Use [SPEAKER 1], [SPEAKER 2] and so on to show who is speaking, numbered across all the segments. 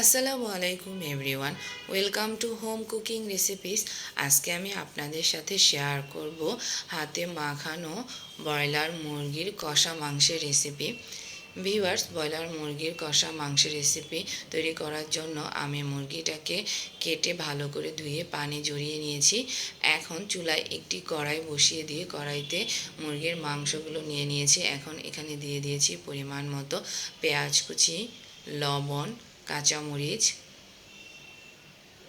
[SPEAKER 1] আসসালামু আলাইকুম everyone, welcome to home cooking recipes. আজকে আমি আপনাদের সাথে শেয়ার করব হাতে মাখানো ব্রয়লার মুরগির কষা মাংসের রেসিপি। ভিভার্স ব্রয়লার মুরগির কষা মাংসের রেসিপি তৈরি করার জন্য আমি মুরগিটাকে কেটে ভালো করে ধুয়ে পানি জড়িয়ে নিয়েছি। এখন চুলায় একটি কড়াই বসিয়ে দিয়ে কড়াইতে মুরগির মাংসগুলো নিয়ে নিয়েছি। এখন এখানে দিয়ে দিয়েছি পরিমাণ মতো পেঁয়াজ কুচি, লবণ কাঁচামরিচ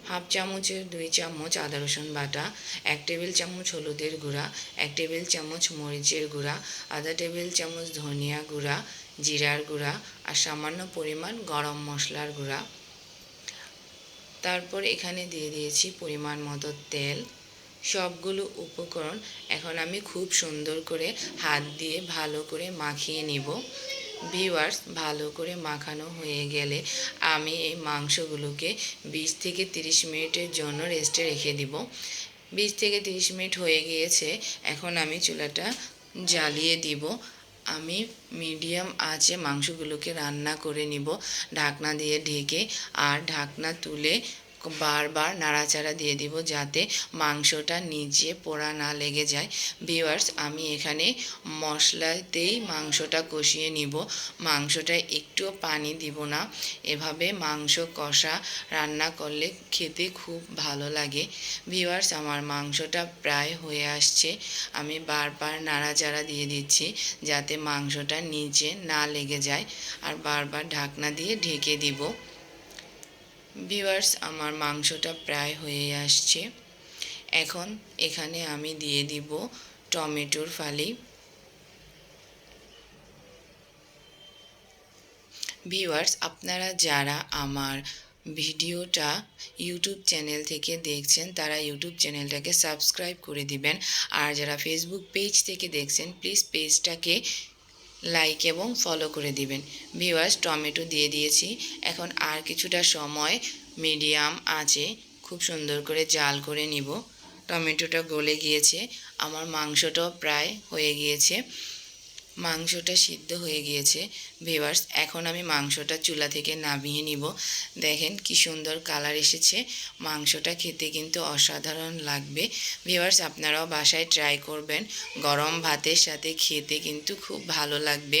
[SPEAKER 1] হাফ চামচের দুই চামচ আদা রসুন বাটা, এক টেবিল চামচ হলুদের গুঁড়া, এক টেবিল চামচ মরিচের গুঁড়া, আধা টেবিল চামচ ধনিয়া গুঁড়া, জিরার গুঁড়া আর সামান্য পরিমাণ গরম মশলার গুঁড়া। তারপর এখানে দিয়ে দিয়েছি পরিমাণ মতো তেল। সবগুলো উপকরণ এখন আমি খুব সুন্দর করে হাত দিয়ে ভালো করে মাখিয়ে নিব। ভিওয়ার্স ভালো করে মাখানো হয়ে গেলে আমি এই মাংসগুলোকে বিশ থেকে তিরিশ মিনিটের জন্য রেস্টে রেখে দিব। বিশ থেকে তিরিশ মিনিট হয়ে গিয়েছে, এখন আমি চুলাটা জ্বালিয়ে দিব। আমি মিডিয়াম আঁচে মাংসগুলোকে রান্না করে নিব, ঢাকনা দিয়ে ঢেকে, আর ঢাকনা তুলে বারবার নাড়াচাড়া দিয়ে দিব যাতে মাংসটা নিচে পোড়া না লেগে যায়। ভিওয়ার্স আমি এখানে মশলাতেই মাংসটা কষিয়ে নিব। মাংসটায় একটুও পানি দিব না। এভাবে মাংস কষা রান্না করলে খেতে খুব ভালো লাগে। ভিওয়ার্স আমার মাংসটা প্রায় হয়ে আসছে। আমি বারবার নাড়াচাড়া দিয়ে দিচ্ছি যাতে মাংসটা নিচে না লেগে যায়। আর বারবার ঢাকনা দিয়ে ঢেকে দিব। ভিওয়ার্স আমার মাংসটা প্রায় হয়ে আসছে। এখন এখানে আমি দিয়ে দিব টমেটোর ফালি। ভিওয়ার্স আপনারা যারা আমার ভিডিওটা ইউটিউব চ্যানেল থেকে দেখছেন, তারা ইউটিউব চ্যানেলটাকে সাবস্ক্রাইব করে দিবেন। আর যারা ফেসবুক পেজ থেকে দেখছেন প্লিজ পেজটাকে লাইক এবং ফলো করে দিবেন। ভিওয়ার্স টমেটো দিয়ে দিয়েছি। এখন আর কিছুটা সময় মিডিয়াম আছে। খুব সুন্দর করে জাল করে নিব। টমেটোটা গলে গিয়েছে। আমার মাংসটাও প্রায় হয়ে গিয়েছে। মাংসটা সিদ্ধ হয়ে গিয়েছে। ভেবার্স এখন আমি মাংসটা চুলা থেকে নামিয়ে নিব। দেখেন কি সুন্দর কালার এসেছে। মাংসটা খেতে কিন্তু অসাধারণ লাগবে। ভেবার্স আপনারাও বাসায় ট্রাই করবেন। গরম ভাতের সাথে খেতে কিন্তু খুব ভালো লাগবে।